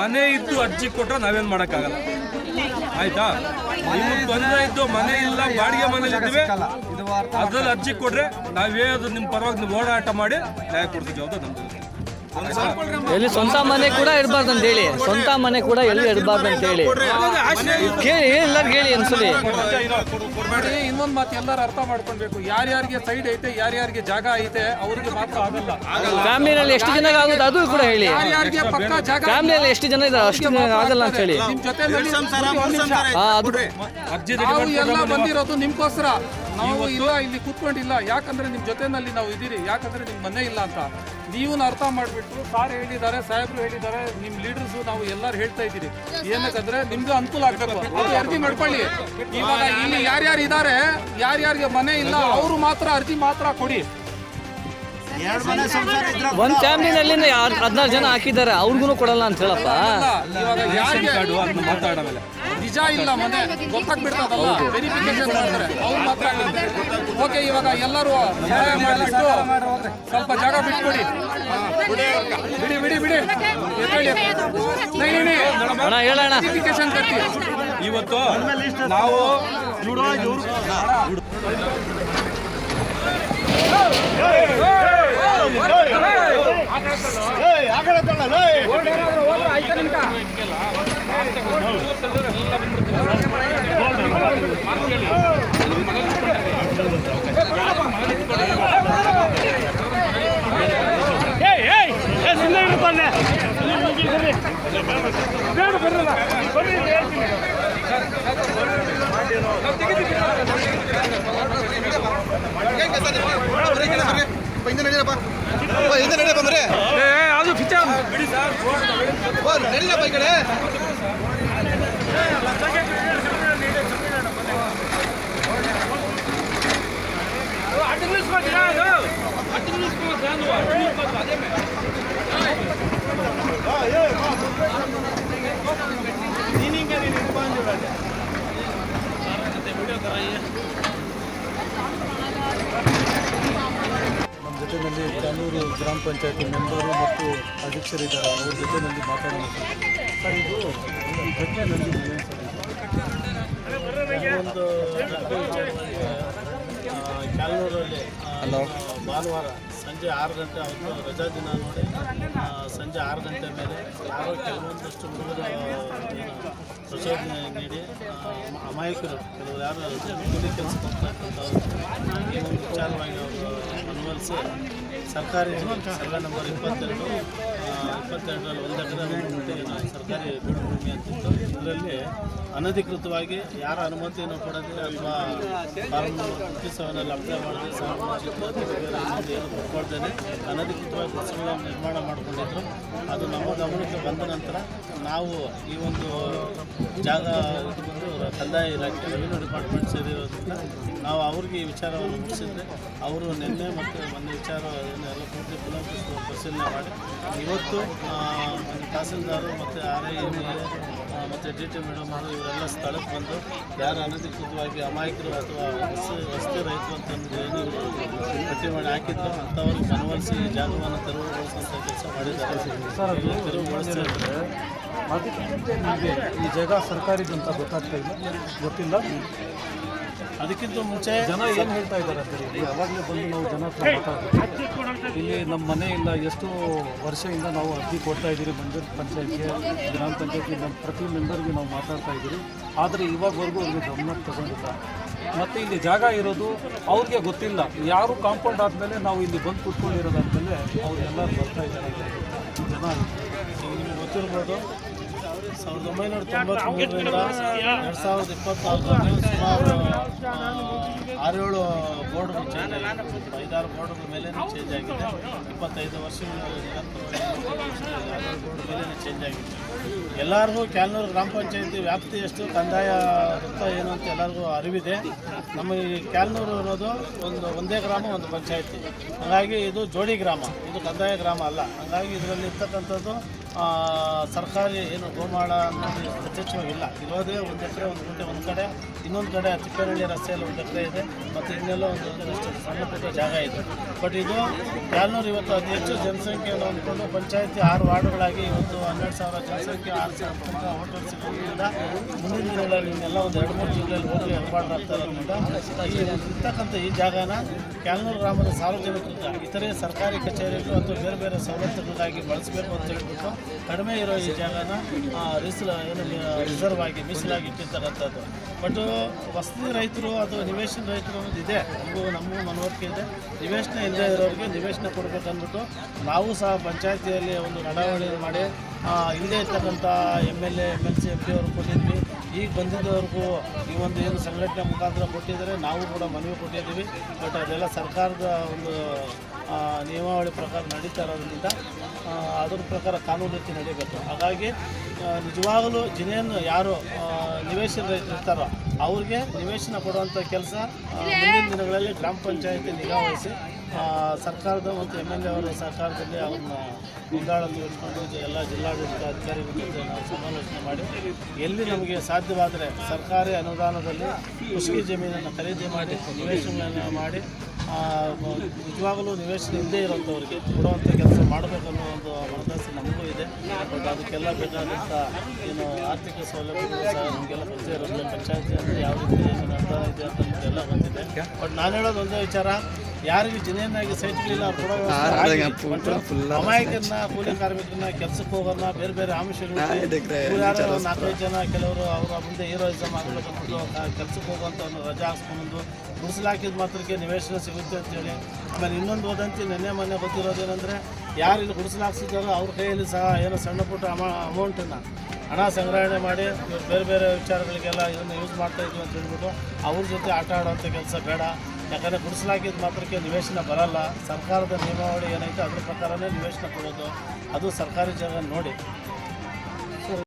ಮನೆ ಇದ್ದು ಅರ್ಜಿ ಕೊಟ್ಟರೆ ನಾವೇನ್ ಮಾಡೋಕ್ಕಾಗಲ್ಲ. ಆಯ್ತಾ? ತೊಂದರೆ ಇದ್ದು ಮನೆ ಇಲ್ಲ, ಬಾಡಿಗೆ ಮನೇಲಿ ಅದ್ರಲ್ಲಿ ಅರ್ಜಿ ಕೊಟ್ಟರೆ ನಾವೇ ಅದು ನಿಮ್ಮ ಪರವಾಗಿ ನೀವು ಓಡಾಟ ಮಾಡಿ ನ್ಯಾಯ ಕೊಡ್ತೀವಿ ಅದು ನಮ್ದು. ಎಲ್ಲಿ ಸ್ವಂತ ಮನೆ ಕೂಡ ಇರಬಾರ್ದು ಅಂತ ಹೇಳಿ. ಸ್ವಂತ ಮನೆ ಕೂಡ ಎಲ್ಲಿ ಇರಬಾರ್ದು ಅಂತ ಹೇಳಿ. ಕೇಳಿ ಎಲ್ಲರಿಗೂ ಹೇಳಿ ಅನ್ಸಲಿ ನೋಡಿ ಇನ್ನೊಂದು ಮಾತು ಎಲ್ಲರೂ ಅರ್ಥ ಮಾಡ್ಕೊಳ್ಬೇಕು. ಯಾರ್ಯಾರಿಗೆ ಸೈಡ್ ಐತೆ ಯಾರ್ಯಾರಿಗೆ ಜಾಗ ಐತೆ ಅವ್ರಿಗೆ ಮಾತ್ರ ಆಗಲ್ಲ. ಫ್ಯಾಮಿಲಿನಲ್ಲಿ ಎಷ್ಟು ಜನ ಆಗುತ್ತೆ ಅದು ಕೂಡ ಹೇಳಿ. ಯಾರ್ಯಾರಿಗೆ ಪಕ್ಕ ಜಾಗ ಫ್ಯಾಮಿಲಿಯಲ್ಲಿ ಎಷ್ಟು ಜನ ಇದ್ದಾರೆ ಅಷ್ಟು ಜನ ಆಗಲ್ಲ ಅಂತ ಹೇಳಿ. ನಿಮ್ ಜೊತೆ ಅರ್ಜಿ ನಾವು ಎಲ್ಲ ಬಂದಿರೋದು ನಿಮ್ಗೋಸ್ಕರ. ನಾವು ಇಲ್ಲ ಇಲ್ಲಿ ಕೂತ್ಕೊಂಡಿಲ್ಲ. ಯಾಕಂದ್ರೆ ನಿಮ್ ಜೊತೆನಲ್ಲಿ ನಾವು ಇದ್ದೀರಿ. ಯಾಕಂದ್ರೆ ನಿಮ್ ಮನೆ ಇಲ್ಲ ಅಂತ. ನೀವು ಅರ್ಥ ಮಾಡ್ಬಿಟ್ಟು ಸಾರ್ ಹೇಳಿದ್ದಾರೆ ಸಾಹೇಬ್ರು ಹೇಳಿದ್ದಾರೆ. ನಿಮ್ ಲೀಡರ್ಸ್ ನಾವು ಎಲ್ಲರೂ ಹೇಳ್ತಾ ಇದ್ದೀರಿ. ಏನಕ್ಕಂದ್ರೆ ನಿಮ್ದು ಅನುಕೂಲ ಆಗ್ತದೆ ಅರ್ಜಿ ಮಾಡ್ಕೊಳ್ಳಿ. ಇವಾಗ ಇಲ್ಲಿ ಯಾರ್ಯಾರು ಇದ್ದಾರೆ ಯಾರ್ಯಾರಿಗೆ ಮನೆ ಇಲ್ಲ ಅವರು ಮಾತ್ರ ಅರ್ಜಿ ಮಾತ್ರ ಕೊಡಿ. ಒಂದ್ ಫ್ಯಾಮಿಲಿನಲ್ಲಿ ಹದಿನಾರು ಜನ ಹಾಕಿದ್ದಾರೆ ಅವ್ರಿಗೂ ಕೊಡಲ್ಲ ಅಂತ ಹೇಳಪ್ಪ. ನಿಜ ಇಲ್ಲ ಮನೆ ಗೊತ್ತಾಗ್ಬಿಡ್ತದಲ್ಲ. ವೆರಿಫಿಕೇಶನ್ ಮಾಡ್ತಾರೆ. ಅವ್ರು ಮಾತ್ರ ಓಕೆ ಇವಾಗ ಎಲ್ಲರೂ ಸಹಾಯ ಮಾಡಿಬಿಟ್ಟು ಸ್ವಲ್ಪ ಜಾಗ ಬಿಟ್ಕೊಡಿ. ಬಿಡಿ ಬಿಡಿ ಬಿಡಿ பண்ண சொல்லி சொல்லி பேர் பெருதா சொல்லி ಎದ್ದೇಳಿ. ನೈ, ನೈ, ನೈ. ಅಣ್ಣ ಹೇಳಣ್ಣ ವೆರಿಫಿಕೇಶನ್ ಕಟ್ಟಿ ಇವತ್ತು ನಾವು ಹಿಂದೆ ನಡೀರಪ್ಪ ಓ, ಹಿಂದೆ ನಡೀರಪ್ಪ ಮರೆ ಅದು ಓ, ನಡೀರಪ್ಪ ಈ ಕಡೆ ನಮ್ಮ ಜೊತೆಯಲ್ಲಿ ಕಾನೂರು ಗ್ರಾಮ ಪಂಚಾಯತಿ ಮೆಂಬರು ಮತ್ತು ಅಧ್ಯಕ್ಷರಿದ್ದಾರೆ ಅವ್ರ ಜೊತೆಯಲ್ಲಿ ಮಾತಾಡೋಣ ಸರ್. ಇದು ಈ ಸರ್ ಇದು? ಒಂದು ಭಾನುವಾರ ಸಂಜೆ ಆರು ಗಂಟೆ ಅವತ್ತು ರಜಾ ದಿನ ನೋಡಿ ಸಂಜೆ ಆರು ಗಂಟೆ ಮೇಲೆ ಯಾರೋ ಕೆಲವೊಂದಷ್ಟು ಹುಡುಗರು ಪ್ರಚೋದನೆ ನೀಡಿ ಅಮಾಯಕರು ಕೆಲವರು ಯಾರು ಕೂಲಿ ಕೆಲಸ ಈ ಒಂದು ವಿಚಾರವಾಗಿ ಸರ್ಕಾರಿ ಸರ್ವೆ ನಂಬರ್ ಇಪ್ಪತ್ತೆರಡು ಇಪ್ಪತ್ತೆರಡರಲ್ಲಿ ಒಂದು ಎಕರೆ ಸರ್ಕಾರಿ ಬೀಡು ಭೂಮಿ ಅಂತಿತ್ತು ಇದರಲ್ಲಿ ಅನಧಿಕೃತವಾಗಿ ಯಾರ ಅನುಮತಿಯನ್ನು ಕೊಡದೆ ಅಥವಾ ಫಿಫ್ಟಿ ಸೆವೆನಲ್ಲಿ ಅಪ್ಲೈ ಮಾಡದೆ ಕೊಡ್ದೇನೆ ಅನಧಿಕೃತವಾಗಿ ಕೃಷಿಗಳನ್ನು ನಿರ್ಮಾಣ ಮಾಡಿಕೊಂಡಿದ್ರು. ಅದು ನಮ್ಮ ಗಮನಕ್ಕೆ ಬಂದ ನಂತರ ನಾವು ಈ ಒಂದು ಜಾಗ ಕಂದಾಯ ಇಲಾಖೆ ರೆವಿನ್ಯೂ ಡಿಪಾರ್ಟ್ಮೆಂಟ್ ಸೇರಿರೋದ್ರಿಂದ ನಾವು ಅವ್ರಿಗೆ ಈ ವಿಚಾರವನ್ನು ಮುಗಿಸಿದ್ರೆ ಅವರು ನಿನ್ನೆ ಮತ್ತು ಮೊನ್ನೆ ವಿಚಾರ ಎಲ್ಲ ಪೂರ್ತಿ ಪುನಃ ಪರಿಶೀಲನೆ ಮಾಡಿ. ಇವತ್ತು ತಹಸೀಲ್ದಾರು ಮತ್ತು R I D T madam ಅವರು ಇವರೆಲ್ಲ ಸ್ಥಳಕ್ಕೆ ಬಂದು ಯಾರು ಅನಧಿಕೃತವಾಗಿ ಅಮಾಯಕರು ಅಥವಾ ವಸ್ತು ವಸ್ತು ರೈತರು ಅಂತಂದು ಏನು ಪಟ್ಟಿ ಮಾಡಿ ಹಾಕಿದ್ರು ಅಂಥವ್ರಿಗೆ ಮನವೊಲಿಸಿ ಜಾಗವನ್ನು ತೆರವುಗೊಳಿಸುವಂಥ ಕೆಲಸ ಮಾಡಿದ್ದಾರೆ. ಇಲ್ಲಿ ತೆರವುಗೊಳಿಸ್ತಾ ಅದಕ್ಕೆ ನಿಮಗೆ ಈ ಜಾಗ ಸರ್ಕಾರಿದಂತ ಗೊತ್ತಾಗ್ತಾ ಇಲ್ಲ. ಗೊತ್ತಿಲ್ಲ. ಅದಕ್ಕಿಂತ ಮುಂಚೆ ಜನ ಏನು ಹೇಳ್ತಾ ಇದ್ದಾರೆ ಅಂತ ಹೇಳಿ ಯಾವಾಗಲೇ ಬಂದು ನಾವು ಜನ ಹತ್ರ ಮಾತಾಡ್ತೀವಿ ಇಲ್ಲಿ ನಮ್ಮ ಮನೆ ಇಲ್ಲ ಎಷ್ಟು ವರ್ಷದಿಂದ ನಾವು ಅರ್ಜಿ ಕೊಡ್ತಾ ಇದ್ದೀರಿ ಮಂಜೂರು ಪಂಚಾಯತ್ಗೆ ಗ್ರಾಮ ಪಂಚಾಯತಿ ನಮ್ಮ ಪ್ರತಿ ಮೆಂಬರ್ಗೆ ನಾವು ಮಾತಾಡ್ತಾ ಇದ್ದೀರಿ. ಆದರೆ ಇವಾಗವರೆಗೂ ಅವ್ರಿಗೆ ಗಮನ ತಗೊಂಡಿಲ್ಲ. ಮತ್ತು ಇಲ್ಲಿ ಜಾಗ ಇರೋದು ಅವ್ರಿಗೆ ಗೊತ್ತಿಲ್ಲ. ಯಾರು ಕಾಂಪೌಂಡ್ ಆದಮೇಲೆ ನಾವು ಇಲ್ಲಿ ಬಂದು ಕುತ್ಕೊಂಡಿರೋದಾದ್ಮೇಲೆ ಅವರೆಲ್ಲ ಬರ್ತಾ ಇದ್ದಾರೆ. ಜನ ನಿಮ್ಗೆ ಗೊತ್ತಿರ್ಬೋದು ಸಾವಿರದ ಒಂಬೈನೂರ ತೊಂಬತ್ತ್ಮೂರರಿಂದ ಎರಡು ಸಾವಿರದ ಇಪ್ಪತ್ನಾಲ್ಕರಲ್ಲಿ ಸುಮಾರು ಆರೇಳು ಬೋರ್ಡ್ಗಳು ಚೇಂಜ್ ಆಗಿದೆ. ಐದಾರು ಬೋರ್ಡ್ಗಳ ಮೇಲೆ ಚೇಂಜ್ ಆಗಿದೆ. ಇಪ್ಪತ್ತೈದು ವರ್ಷಗಳ ಬೋರ್ಡ್ ಮೇಲೆ ಚೇಂಜ್ ಆಗಿದೆ. ಎಲ್ಲರಿಗೂ ಕ್ಯಾಲ್ನೂರು ಗ್ರಾಮ ಪಂಚಾಯತಿ ವ್ಯಾಪ್ತಿ ಎಷ್ಟು ಕಂದಾಯ ವೃತ್ತ ಏನು ಅಂತ ಎಲ್ಲರಿಗೂ ಅರಿವಿದೆ. ನಮ್ಮ ಈ ಕ್ಯಾಲ್ನೂರು ಅನ್ನೋದು ಒಂದು, ಒಂದೇ ಗ್ರಾಮ, ಒಂದು ಪಂಚಾಯತಿ. ಹಾಗಾಗಿ ಇದು ಜೋಡಿ ಗ್ರಾಮ, ಇದು ಕಂದಾಯ ಗ್ರಾಮ ಅಲ್ಲ. ಹಾಗಾಗಿ ಇದರಲ್ಲಿ ಇರ್ತಕ್ಕಂಥದ್ದು ಸರ್ಕಾರಿ ಏನು ಗೋಮಾಳ ಅನ್ನೋದು ಯಥೇಚ್ಛವಾಗಿಲ್ಲ ಇರೋದೇ ಒಂದು ಎಕರೆ, ಒಂದು ಗುಂಟೆ, ಒಂದು ಕಡೆ. ಇನ್ನೊಂದು ಕಡೆ ತಿಪ್ಪೇನಹಳ್ಳಿ ರಸ್ತೆಯಲ್ಲಿ ಒಂದು ಎಕರೆ ಇದೆ. ಮತ್ತು ಇನ್ನೆಲ್ಲ ಒಂದು ಸಣ್ಣ ಪುಟ್ಟ ಜಾಗ ಇದೆ. ಬಟ್ ಇದು ಕ್ಯಾಲ್ನೂರು ಇವತ್ತು ಅತಿ ಹೆಚ್ಚು ಜನಸಂಖ್ಯೆಯನ್ನು ಅಂದ್ಕೊಂಡು ಪಂಚಾಯತಿ ಆರು ವಾರ್ಡ್ಗಳಾಗಿ ಇವತ್ತು ಹನ್ನೆರಡು ಸಾವಿರ ಜನಸಂಖ್ಯೆ, ಆರು ಸಾವಿರ ಹೋಟೆಲ್ ಸಿಗೋದ್ರಿಂದ ಮುಂದಿನ ದಿನಗಳಲ್ಲಿ ಇನ್ನೆಲ್ಲ ಒಂದು ಎರಡು ಮೂರು ಜಿಲ್ಲೆಯಲ್ಲಿ ಹೋಗಿ ಹೆಬ್ಬಾರ್ಡ್ ಆಗ್ತಾ ಇರೋದ್ರಿಂದ ಈ ಇರ್ತಕ್ಕಂಥ ಈ ಜಾಗನ ಕ್ಯಾಲ್ನೂರು ಗ್ರಾಮದ ಸಾರ್ವಜನಿಕರಿಗೆ ಇತರೆ ಸರ್ಕಾರಿ ಕಚೇರಿಗಳು ಅಥವಾ ಬೇರೆ ಬೇರೆ ಸವಲತ್ತುಗಳಿಗಾಗಿ ಬಳಸಬೇಕು ಅಂತ ಹೇಳ್ಬಿಟ್ಟು ಕಡಿಮೆ ಇರೋ ಈ ಜಾಗನ ರಿಸಲ್ ಏನು ರಿಸರ್ವ್ ಆಗಿ, ಮೀಸಲಾಗಿ ಇಟ್ಟಿರ್ತಕ್ಕಂಥದ್ದು. ಬಟ್ ವಸತಿ ರೈತರು ಅಥವಾ ನಿವೇಶನ ರೈತರು ಅನ್ನೋದು ಇದೆ. ನಮಗೂ ನಮಗೂ ಮನವರಿಕೆ ಇದೆ. ನಿವೇಶನ ಇಲ್ಲದೆ ಇರೋರಿಗೆ ನಿವೇಶನ ಕೊಡಬೇಕಂದ್ಬಿಟ್ಟು ನಾವು ಸಹ ಪಂಚಾಯತಿಯಲ್ಲಿ ಒಂದು ನಡಾವಳಿ ಮಾಡಿ ಇಲ್ಲದೆ ಇರ್ತಕ್ಕಂಥ M L A M L C M P ಅವರು ಕೊಟ್ಟಿದ್ವಿ. ಈಗ ಬಂದಿದ್ದವ್ರಿಗೂ ಈ ಒಂದು ಏನು ಸಂಘಟನೆ ಮುಖಾಂತರ ಕೊಟ್ಟಿದ್ದಾರೆ. ನಾವು ಕೂಡ ಮನವಿ ಕೊಟ್ಟಿದ್ದೀವಿ. ಬಟ್ ಅದೆಲ್ಲ ಸರ್ಕಾರದ ಒಂದು ನಿಯಮಾವಳಿ ಪ್ರಕಾರ ನಡೀತಾ ಇರೋದ್ರಿಂದ ಅದ್ರ ಪ್ರಕಾರ ಕಾನೂನು ರೀತಿ ನಡೀಬೇಕು. ಹಾಗಾಗಿ ನಿಜವಾಗಲೂ ಜಿನೆಯನ್ನು ಯಾರು ನಿವೇಶನ ರೈತರು ಇರ್ತಾರೋ ಅವ್ರಿಗೆ ನಿವೇಶನ ಕೊಡುವಂಥ ಕೆಲಸ ಮುಂದಿನ ದಿನಗಳಲ್ಲಿ ಗ್ರಾಮ ಪಂಚಾಯತಿ ನಿಗಾ ವಹಿಸಿ ಆ, ಸರ್ಕಾರದ ಮತ್ತು ಎಂ ಎಲ್ ಎ ಅವರ ಸರ್ಕಾರದಲ್ಲಿ ಅವ್ರನ್ನ ಮುಂದಾಳಲ್ಲಿ ಇಟ್ಕೊಂಡು ಎಲ್ಲ ಜಿಲ್ಲಾಡಳಿತ ಅಧಿಕಾರಿಗಳ ಜೊತೆ ನಾವು ಸಮಾಲೋಚನೆ ಮಾಡಿ ಎಲ್ಲಿ ನಮಗೆ ಸಾಧ್ಯವಾದರೆ ಸರ್ಕಾರಿ ಅನುದಾನದಲ್ಲಿ ಕೃಷಿ ಜಮೀನನ್ನು ಖರೀದಿ ಮಾಡಿ ನಿವೇಶನಗಳನ್ನು ಮಾಡಿ ನಿಜವಾಗಲೂ ನಿವೇಶನ ಇಲ್ಲದೇ ಇರೋಂಥವ್ರಿಗೆ ಕೊಡುವಂಥ ಕೆಲಸ ಮಾಡಬೇಕನ್ನೋ ಒಂದು ಮನದಾಸಿ ನಮಗೂ ಇದೆ. ಬಟ್ ಅದಕ್ಕೆಲ್ಲ ಬೇಕಾದಂಥ ಏನು ಆರ್ಥಿಕ ಸೌಲಭ್ಯಗಳು ಸಹ ನಮಗೆಲ್ಲ ಗೊತ್ತೇ ಇರೋದಿಲ್ಲ ಪಂಚಾಯತಿ ಅಂದರೆ ಯಾವ ರೀತಿ ಏನು ಇದೆ ಅಂತ ನಮಗೆಲ್ಲ ಬಂದಿದೆ ಬಟ್ ನಾನು ಹೇಳೋದು ಒಂದೇ ವಿಚಾರ. ಯಾರಿಗೆ ಜಿನೆಯನ್ನಾಗಿ ಸೈಟ್ಗಳಿಲ್ಲ ಅಮಾಯಕರನ್ನ ಕೂಲಿ ಕಾರ್ಮಿಕರನ್ನ ಕೆಲಸಕ್ಕೆ ಹೋಗೋನ್ನ ಬೇರೆ ಬೇರೆ ಆಮಿಷಗಳು ನಾಲ್ಕೈದು ಜನ ಕೆಲವರು ಅವರ ಮುಂದೆ ಹೀರೋಯಿಸಮ್ ಆಗಬೇಕಂತ ಕೆಲಸಕ್ಕೆ ಹೋಗುವಂಥ ಒಂದು ರಜಾ ಹಾಕ್ಸ್ಕೊಂಡು ಗುಡಿಸಲಾಕಿದ ಮಾತ್ರಕ್ಕೆ ನಿವೇಶನ ಸಿಗುತ್ತೆ ಅಂತೇಳಿ. ಆಮೇಲೆ ಇನ್ನೊಂದು ವದಂತಿ ನಿನ್ನೆ ಮೊನ್ನೆ ಗೊತ್ತಿರೋದೇನೆಂದರೆ ಯಾರು ಇಲ್ಲಿ ಗುಡಿಸಲಾಕ್ಸಿದ್ದಾರೋ ಅವ್ರ ಕೈಯಲ್ಲಿ ಸಹ ಏನೋ ಸಣ್ಣ ಪುಟ್ಟ ಅಮಾ ಅಮೌಂಟನ್ನು ಹಣ ಸಂಗ್ರಹಣೆ ಮಾಡಿ ಬೇರೆ ಬೇರೆ ವಿಚಾರಗಳಿಗೆಲ್ಲ ಇದನ್ನು ಯೂಸ್ ಮಾಡ್ತಾ ಇದ್ವಿ ಅಂತ ಹೇಳ್ಬಿಟ್ಟು ಅವ್ರ ಜೊತೆ ಆಟ ಆಡುವಂಥ ಕೆಲಸ ಬೇಡ. ಯಾಕಂದರೆ ಗುಡಿಸಲಾಗಿದ್ದ ಮಾತ್ರಕ್ಕೆ ನಿವೇಶನ ಬರಲ್ಲ. ಸರ್ಕಾರದ ನಿಯಮಾವಳಿ ಏನೈತೆ ಅದ್ರ ಪ್ರಕಾರನೇ ನಿವೇಶನ ಕೊಡೋದು. ಅದು ಸರ್ಕಾರಿ ಜಾಗ ನೋಡಿ.